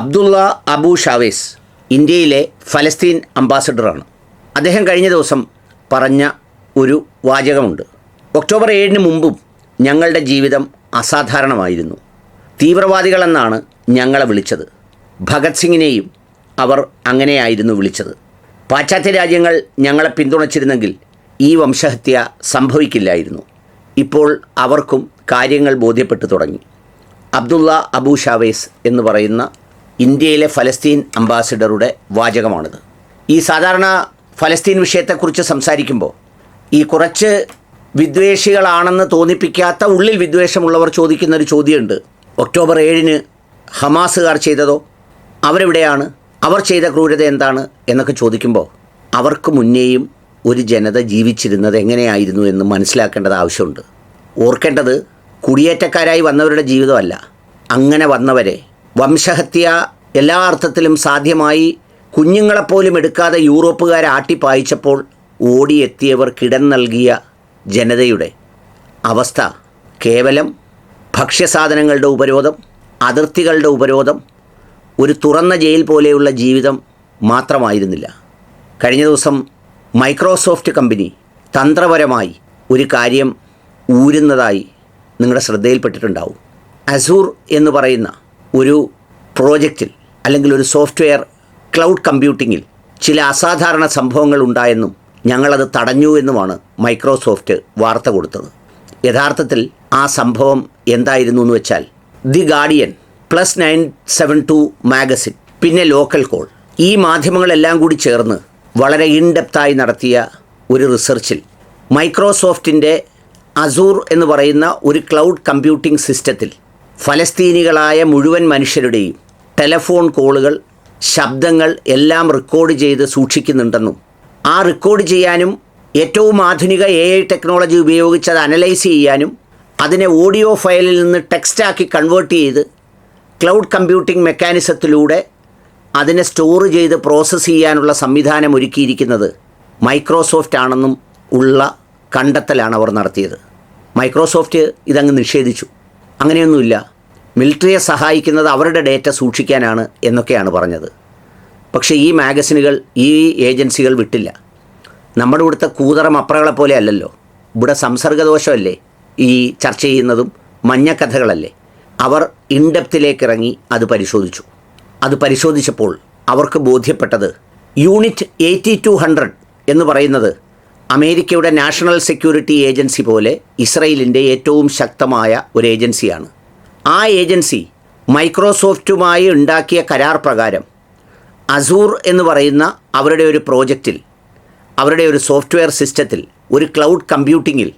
Abdulla Abu Chavez ഇന്ത്യയിലെ ഫലസ്തീൻ അംബാസഡറാണ്. അദ്ദേഹം കഴിഞ്ഞ ദിവസം പറഞ്ഞ ഒരു വാചകമുണ്ട്. ഒക്ടോബർ ഏഴിന് മുമ്പും ഞങ്ങളുടെ ജീവിതം അസാധാരണമായിരുന്നു. തീവ്രവാദികളെന്നാണ് ഞങ്ങളെ വിളിച്ചത്. ഭഗത് സിംഗിനെയും അവർ അങ്ങനെയായിരുന്നു വിളിച്ചത്. പാശ്ചാത്യ രാജ്യങ്ങൾ ഞങ്ങളെ പിന്തുണച്ചിരുന്നെങ്കിൽ ഈ വംശഹത്യ സംഭവിക്കില്ലായിരുന്നു. ഇപ്പോൾ അവർക്കും കാര്യങ്ങൾ ബോധ്യപ്പെട്ടു തുടങ്ങി. അബ്ദുള്ള അബു ഷാവേസ് എന്ന് പറയുന്ന ഇന്ത്യയിലെ ഫലസ്തീൻ അംബാസിഡറുടെ വാചകമാണിത്. ഈ സാധാരണ ഫലസ്തീൻ വിഷയത്തെക്കുറിച്ച് സംസാരിക്കുമ്പോൾ ഈ കുറച്ച് വിദ്വേഷികളാണെന്ന് തോന്നിപ്പിക്കാത്ത ഉള്ളിൽ വിദ്വേഷമുള്ളവർ ചോദിക്കുന്ന ഒരു ചോദ്യമുണ്ട്. ഒക്ടോബർ ഏഴിന് ഹമാസുകാർ ചെയ്തതോ? അവരെവിടെയാണ്? അവർ ചെയ്ത ക്രൂരത എന്താണ്? എന്നൊക്കെ ചോദിക്കുമ്പോൾ അവർക്ക് മുന്നേയും ഒരു ജനത ജീവിച്ചിരുന്നത് എങ്ങനെയായിരുന്നു എന്ന് മനസ്സിലാക്കേണ്ടത് ആവശ്യമുണ്ട്. ഓർക്കേണ്ടത് കുടിയേറ്റക്കാരായി വന്നവരുടെ ജീവിതമല്ല. അങ്ങനെ വന്നവരെ വംശഹത്യ എല്ലാ അർത്ഥത്തിലും സാധ്യമായി കുഞ്ഞുങ്ങളെപ്പോലും എടുക്കാതെ യൂറോപ്പുകാരെ ആട്ടിപ്പായിച്ചപ്പോൾ ഓടിയെത്തിയവർ കിടം നൽകിയ ജനതയുടെ അവസ്ഥ. കേവലം ഭക്ഷ്യസാധനങ്ങളുടെ ഉപരോധം അതിർത്തികളുടെ ഉപരോധം ഒരു തുറന്ന ജയിൽ പോലെയുള്ള ജീവിതം മാത്രമായിരുന്നില്ല. കഴിഞ്ഞ ദിവസം മൈക്രോസോഫ്റ്റ് കമ്പനി തന്ത്രപരമായി ഒരു കാര്യം ഊരുന്നതായി നിങ്ങളുടെ ശ്രദ്ധയിൽപ്പെട്ടിട്ടുണ്ടാവും. അസൂർ എന്ന് പറയുന്ന ഒരു പ്രോജക്റ്റിൽ അല്ലെങ്കിൽ ഒരു സോഫ്റ്റ്വെയർ ക്ലൗഡ് കമ്പ്യൂട്ടിങ്ങിൽ ചില അസാധാരണ സംഭവങ്ങൾ ഉണ്ടായെന്നും ഞങ്ങളത് തടഞ്ഞു എന്നുമാണ് മൈക്രോസോഫ്റ്റ് വാർത്ത കൊടുത്തത്. യഥാർത്ഥത്തിൽ ആ സംഭവം എന്തായിരുന്നു എന്ന് വെച്ചാൽ the Guardian plus nine seven two magazine പിന്നെ ലോക്കൽ കോൾ. ഈ മാധ്യമങ്ങളെല്ലാം കൂടി ചേർന്ന് വളരെ ഇൻഡെപ്തായി നടത്തിയ ഒരു റിസർച്ചിൽ മൈക്രോസോഫ്റ്റിന്റെ അസൂർ എന്ന് പറയുന്ന ഒരു ക്ലൗഡ് കമ്പ്യൂട്ടിംഗ് സിസ്റ്റത്തിൽ ഫലസ്തീനികളായ മുഴുവൻ മനുഷ്യരുടെയും ടെലഫോൺ കോളുകൾ ശബ്ദങ്ങൾ എല്ലാം റെക്കോർഡ് ചെയ്ത് സൂക്ഷിക്കുന്നുണ്ടെന്നും ആ റെക്കോർഡ് ചെയ്യാനും ഏറ്റവും ആധുനിക എ ഐ ടെക്നോളജി ഉപയോഗിച്ച് അത് അനലൈസ് ചെയ്യാനും അതിനെ ഓഡിയോ ഫയലിൽ നിന്ന് ടെക്സ്റ്റാക്കി കൺവേർട്ട് ചെയ്ത് ക്ലൗഡ് കമ്പ്യൂട്ടിംഗ് മെക്കാനിസത്തിലൂടെ അതിനെ സ്റ്റോർ ചെയ്ത് പ്രോസസ്സ് ചെയ്യാനുള്ള സംവിധാനം ഒരുക്കിയിരിക്കുന്നത് മൈക്രോസോഫ്റ്റ് ആണെന്നും ഉള്ള കണ്ടെത്തലാണ് അവർ നടത്തിയത്. മൈക്രോസോഫ്റ്റ് ഇതങ്ങ് നിഷേധിച്ചു. അങ്ങനെയൊന്നുമില്ല. മിലിറ്ററിയെ സഹായിക്കുന്നത് അവരുടെ ഡേറ്റ സൂക്ഷിക്കാനാണ് എന്നൊക്കെയാണ് പറഞ്ഞത്. പക്ഷേ ഈ മാഗസിനുകൾ ഈ ഏജൻസികൾ വിട്ടില്ല. നമ്മുടെ ഇവിടുത്തെ കൂതറം അപ്രകളെ പോലെ അല്ലല്ലോ. ഇവിടെ സംസർഗദോഷമല്ലേ ഈ ചർച്ച ചെയ്യുന്നതും മഞ്ഞക്കഥകളല്ലേ? അവർ ഇൻഡെപ്തിലേക്ക് ഇറങ്ങി അത് പരിശോധിച്ചു. അത് പരിശോധിച്ചപ്പോൾ അവർക്ക് ബോധ്യപ്പെട്ടത് യൂണിറ്റ് എയ്റ്റി ടു ഹൺഡ്രഡ് എന്ന് പറയുന്നത് അമേരിക്കയുടെ നാഷണൽ സെക്യൂരിറ്റി ഏജൻസി പോലെ ഇസ്രയേലിന്റെ ഏറ്റവും ശക്തമായ ഒരു ഏജൻസിയാണ്. ആ ഏജൻസി മൈക്രോസോഫ്റ്റുമായി ഉണ്ടാക്കിയ കരാർ പ്രകാരം അസൂർ എന്ന് പറയുന്ന അവരുടെ ഒരു പ്രോജക്റ്റിൽ അവരുടെ ഒരു സോഫ്റ്റ്വെയർ സിസ്റ്റത്തിൽ ഒരു ക്ലൗഡ് കമ്പ്യൂട്ടിങ്ങിൽ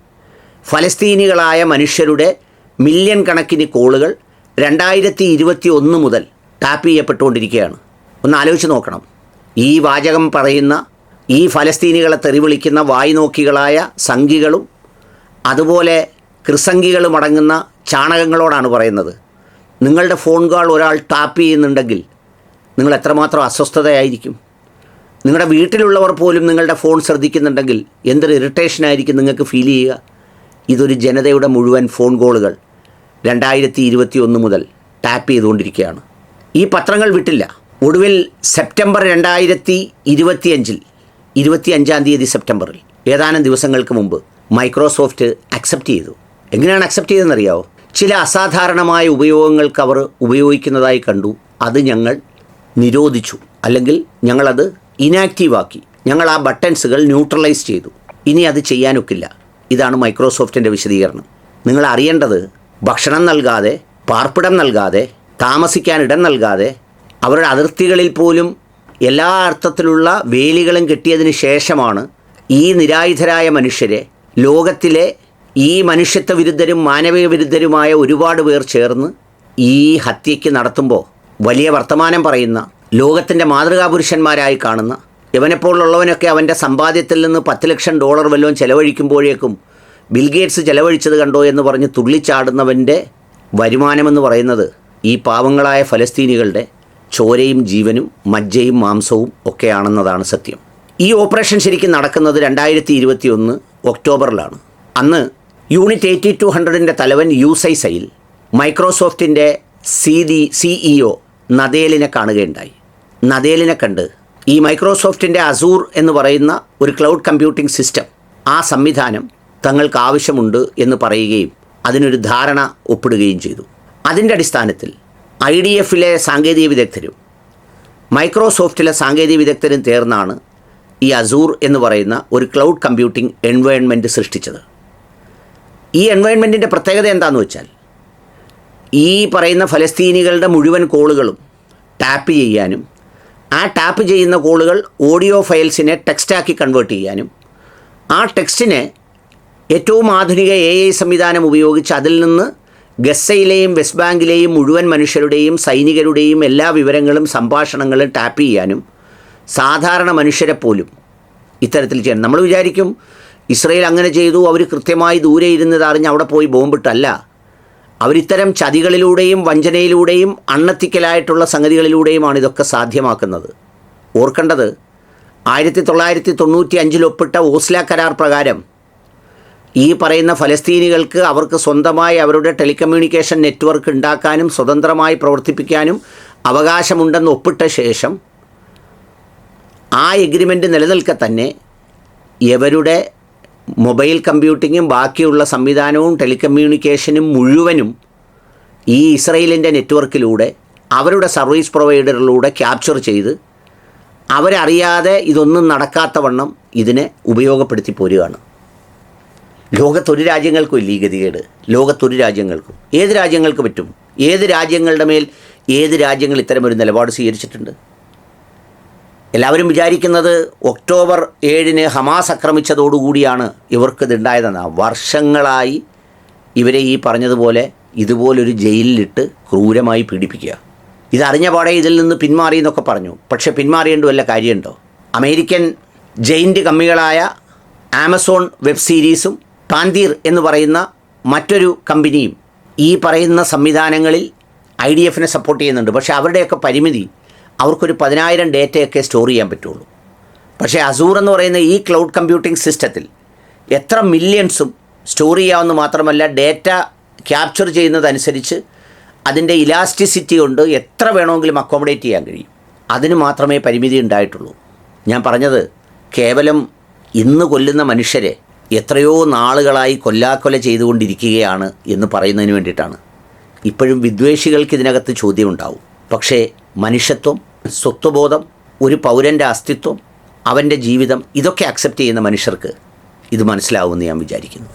ഫലസ്തീനികളായ മനുഷ്യരുടെ മില്യൺ കണക്കിന് കോളുകൾ രണ്ടായിരത്തി ഇരുപത്തി ഒന്ന് മുതൽ ടാപ്പ് ചെയ്യപ്പെട്ടുകൊണ്ടിരിക്കുകയാണ്. ഒന്ന് ആലോചിച്ച് നോക്കണം. ഈ വാചകം പറയുന്ന ഈ ഫലസ്തീനികളെ തെറിവിളിക്കുന്ന വായ്നോക്കികളായ സംഘികളും അതുപോലെ കൃസംഗികളും അടങ്ങുന്ന ചാണകങ്ങളോടാണ് പറയുന്നത്. നിങ്ങളുടെ ഫോൺ കോൾ ഒരാൾ ടാപ്പ് ചെയ്യുന്നുണ്ടെങ്കിൽ നിങ്ങൾ എത്രമാത്രം അസ്വസ്ഥതയായിരിക്കും? നിങ്ങളുടെ വീട്ടിലുള്ളവർ പോലും നിങ്ങളുടെ ഫോൺ ശ്രദ്ധിക്കുന്നുണ്ടെങ്കിൽ എന്തൊരു ഇറിറ്റേഷനായിരിക്കും നിങ്ങൾക്ക് ഫീൽ ചെയ്യുക? ഇതൊരു ജനതയുടെ മുഴുവൻ ഫോൺ കോളുകൾ രണ്ടായിരത്തി ഇരുപത്തി ഒന്ന് മുതൽ ടാപ്പ് ചെയ്തുകൊണ്ടിരിക്കുകയാണ്. ഈ പത്രങ്ങൾ വിട്ടില്ല. ഒടുവിൽ സെപ്റ്റംബർ രണ്ടായിരത്തി ഇരുപത്തിയഞ്ചിൽ ഇരുപത്തി അഞ്ചാം തീയതി സെപ്റ്റംബറിൽ. ഏതാനും ദിവസങ്ങൾക്ക് മുമ്പ് മൈക്രോസോഫ്റ്റ് അക്സെപ്റ്റ് ചെയ്തു. എങ്ങനെയാണ് അക്സെപ്റ്റ് ചെയ്തതെന്നറിയാവോ? ചില അസാധാരണമായ ഉപയോഗങ്ങൾക്ക് അവർ ഉപയോഗിക്കുന്നതായി കണ്ടു. അത് ഞങ്ങൾ നിരോധിച്ചു. അല്ലെങ്കിൽ ഞങ്ങളത് ഇനാക്റ്റീവാക്കി ഞങ്ങൾ ആ ബട്ടൺസുകൾ ന്യൂട്രലൈസ് ചെയ്തു. ഇനി അത് ചെയ്യാനൊക്കില്ല. ഇതാണ് മൈക്രോസോഫ്റ്റിന്റെ വിശദീകരണം. നിങ്ങൾ അറിയേണ്ടത് ഭക്ഷണം നൽകാതെ പാർപ്പിടം നൽകാതെ താമസിക്കാൻ ഇടം നൽകാതെ അവരുടെ അതിർത്തികളിൽ പോലും എല്ലാ അർത്ഥത്തിലുള്ള വേലികളും കിട്ടിയതിന് ശേഷമാണ് ഈ നിരായുധരായ മനുഷ്യരെ ലോകത്തിലെ ഈ മനുഷ്യത്വ വിരുദ്ധരും മാനവിക വിരുദ്ധരുമായ ഒരുപാട് പേർ ചേർന്ന് ഈ ഹത്യയ്ക്ക് നടത്തുമ്പോൾ വലിയ വർത്തമാനം പറയുന്ന ലോകത്തിന്റെ മാതൃകാ പുരുഷന്മാരായി കാണുന്ന ഇവനെപ്പോലുള്ളവനൊക്കെ അവന്റെ സമ്പാദ്യത്തിൽ നിന്ന് പത്ത് ലക്ഷം ഡോളർ വല്ലതും ചെലവഴിക്കുമ്പോഴേക്കും ബിൽഗേറ്റ്സ് ചെലവഴിച്ചത് കണ്ടോ എന്ന് പറഞ്ഞ് തുള്ളിച്ചാടുന്നവന്റെ വരുമാനമെന്ന് പറയുന്നത് ഈ പാവങ്ങളായ ഫലസ്തീനികളുടെ ചോരയും ജീവനും മജ്ജയും മാംസവും ഒക്കെയാണെന്നതാണ് സത്യം. ഈ ഓപ്പറേഷൻ ശരിക്കും നടക്കുന്നത് രണ്ടായിരത്തി ഇരുപത്തി ഒന്ന് ഒക്ടോബറിലാണ്. അന്ന് യൂണിറ്റ് എയ്റ്റി ടു ഹൺഡ്രഡിന്റെ തലവൻ യൂസൈ സൈൽ മൈക്രോസോഫ്റ്റിന്റെ സി ഡി സിഇഒ നദേലിനെ കാണുകയുണ്ടായി. നദേലിനെ കണ്ട് ഈ മൈക്രോസോഫ്റ്റിന്റെ അസൂർ എന്ന് പറയുന്ന ഒരു ക്ലൗഡ് കമ്പ്യൂട്ടിംഗ് സിസ്റ്റം ആ സംവിധാനം തങ്ങൾക്ക് ആവശ്യമുണ്ട് എന്ന് പറയുകയും അതിനൊരു ധാരണ ഒപ്പിടുകയും ചെയ്തു. അതിന്റെ അടിസ്ഥാനത്തിൽ ഐ ഡി എഫിലെ സാങ്കേതിക വിദഗ്ധരും മൈക്രോസോഫ്റ്റിലെ സാങ്കേതിക വിദഗ്ധരും ചേർന്നാണ് ഈ അസൂർ എന്ന് പറയുന്ന ഒരു ക്ലൗഡ് കമ്പ്യൂട്ടിംഗ് എൻവയൺമെന്റ് സൃഷ്ടിച്ചത്. ഈ എൻവയൺമെന്റിന്റെ പ്രത്യേകത എന്താണെന്ന് വെച്ചാൽ ഈ പറയുന്ന ഫലസ്തീനികളുടെ മുഴുവൻ കോളുകളും ടാപ്പ് ചെയ്യാനും ആ ടാപ്പ് ചെയ്യുന്ന കോളുകൾ ഓഡിയോ ഫയൽസിനെ ടെക്സ്റ്റാക്കി കൺവേർട്ട് ചെയ്യാനും ആ ടെക്സ്റ്റിനെ ഏറ്റവും ആധുനിക എ ഐ സംവിധാനം ഉപയോഗിച്ച് അതിൽ നിന്ന് ഗസയിലെയും വെസ്റ്റ് ബാങ്കിലെയും മുഴുവൻ മനുഷ്യരുടെയും സൈനികരുടെയും എല്ലാ വിവരങ്ങളും സംഭാഷണങ്ങളും ടാപ്പ് ചെയ്യാനും സാധാരണ മനുഷ്യരെ പോലും ഇത്തരത്തിൽ ചെയ്യണം നമ്മൾ വിചാരിക്കും ഇസ്രയേൽ അങ്ങനെ ചെയ്തു അവർ കൃത്യമായി ദൂരെ ഇരുന്നത് അറിഞ്ഞ് അവിടെ പോയി ബോംബിട്ടല്ല. അവരിത്തരം ചതികളിലൂടെയും വഞ്ചനയിലൂടെയും അണ്ണത്തിക്കലായിട്ടുള്ള സംഗതികളിലൂടെയുമാണ് ഇതൊക്കെ സാധ്യമാക്കുന്നത്. ഓർക്കേണ്ടത് ആയിരത്തി തൊള്ളായിരത്തി തൊണ്ണൂറ്റി അഞ്ചിൽ ഒപ്പിട്ട ഓസ്ല കരാർ പ്രകാരം ഈ പറയുന്ന ഫലസ്തീനികൾക്ക് അവർക്ക് സ്വന്തമായി അവരുടെ ടെലികമ്മ്യൂണിക്കേഷൻ നെറ്റ്വർക്ക് ഉണ്ടാക്കാനും സ്വതന്ത്രമായി പ്രവർത്തിപ്പിക്കാനും അവകാശമുണ്ടെന്ന് ഒപ്പിട്ട ശേഷം ആ എഗ്രിമെന്റ് നിലനിൽക്കെ തന്നെ എവരുടെ മൊബൈൽ കമ്പ്യൂട്ടിങ്ങും ബാക്കിയുള്ള സംവിധാനവും ടെലികമ്മ്യൂണിക്കേഷനും മുഴുവനും ഈ ഇസ്രയേലിന്റെ നെറ്റ്വർക്കിലൂടെ അവരുടെ സർവീസ് പ്രൊവൈഡറിലൂടെ ക്യാപ്ചർ ചെയ്ത് അവരറിയാതെ ഇതൊന്നും നടക്കാത്ത വണ്ണം ഇതിനെ ഉപയോഗപ്പെടുത്തി പോരുകയാണ്. ലോകത്തൊരു രാജ്യങ്ങൾക്കും ഇല്ല ഈ ഗതികേട് ലോകത്തൊരു രാജ്യങ്ങൾക്കും. ഏത് രാജ്യങ്ങൾക്ക് പറ്റും? ഏത് രാജ്യങ്ങളുടെ മേൽ ഏത് രാജ്യങ്ങൾ ഇത്തരമൊരു നിലപാട് സ്വീകരിച്ചിട്ടുണ്ട്? എല്ലാവരും വിചാരിക്കുന്നത് ഒക്ടോബർ ഏഴിന് ഹമാസ് ആക്രമിച്ചതോടുകൂടിയാണ് ഇവർക്ക് ഉണ്ടായതെന്നാണ് വർഷങ്ങളായി ഇവരെ ഈ പറഞ്ഞതുപോലെ ഇതുപോലൊരു ജയിലിലിട്ട് ക്രൂരമായി പീഡിപ്പിക്കുക. ഇതറിഞ്ഞ പാടെ ഇതിൽ നിന്ന് പിന്മാറി എന്നൊക്കെ പറഞ്ഞു. പക്ഷേ പിന്മാറിയേണ്ട വല്ല കാര്യമുണ്ടോ? അമേരിക്കൻ ജയിന്റ് കമ്മികളായ ആമസോൺ വെബ് സീരീസും പാന്തീർ എന്ന് പറയുന്ന മറ്റൊരു കമ്പനിയും ഈ പറയുന്ന സംവിധാനങ്ങളിൽ ഐ ഡി എഫിനെ സപ്പോർട്ട് ചെയ്യുന്നുണ്ട്. പക്ഷേ അവരുടെയൊക്കെ പരിമിതി അവർക്കൊരു പതിനായിരം ഡേറ്റയൊക്കെ സ്റ്റോർ ചെയ്യാൻ പറ്റുള്ളൂ. പക്ഷേ അസൂർ എന്ന് പറയുന്ന ഈ ക്ലൗഡ് കമ്പ്യൂട്ടിംഗ് സിസ്റ്റത്തിൽ എത്ര മില്യൺസും സ്റ്റോർ ചെയ്യാമെന്ന് മാത്രമല്ല ഡേറ്റ ക്യാപ്ചർ ചെയ്യുന്നതനുസരിച്ച് അതിന്റെ ഇലാസ്റ്റിസിറ്റി കൊണ്ട് എത്ര വേണമെങ്കിലും അക്കോമഡേറ്റ് ചെയ്യാൻ കഴിയും. അതിന് മാത്രമേ പരിമിതി ഉണ്ടായിട്ടുള്ളൂ. ഞാൻ പറഞ്ഞത് കേവലം ഇന്ന് കൊല്ലുന്ന മനുഷ്യരെ എത്രയോ നാളുകളായി കൊല്ലാക്കൊല ചെയ്തുകൊണ്ടിരിക്കുകയാണ് എന്ന് പറയുന്നതിന് വേണ്ടിയിട്ടാണ്. ഇപ്പോഴും വിദ്വേഷികൾക്ക് ഇതിനകത്ത് ചോദ്യമുണ്ടാവും. പക്ഷേ മനുഷ്യത്വം സ്വത്വബോധം ഒരു പൗരന്റെ അസ്തിത്വം അവന്റെ ജീവിതം ഇതൊക്കെ അക്സെപ്റ്റ് ചെയ്യുന്ന മനുഷ്യർക്ക് ഇത് മനസ്സിലാവുമെന്ന് ഞാൻ വിചാരിക്കുന്നു.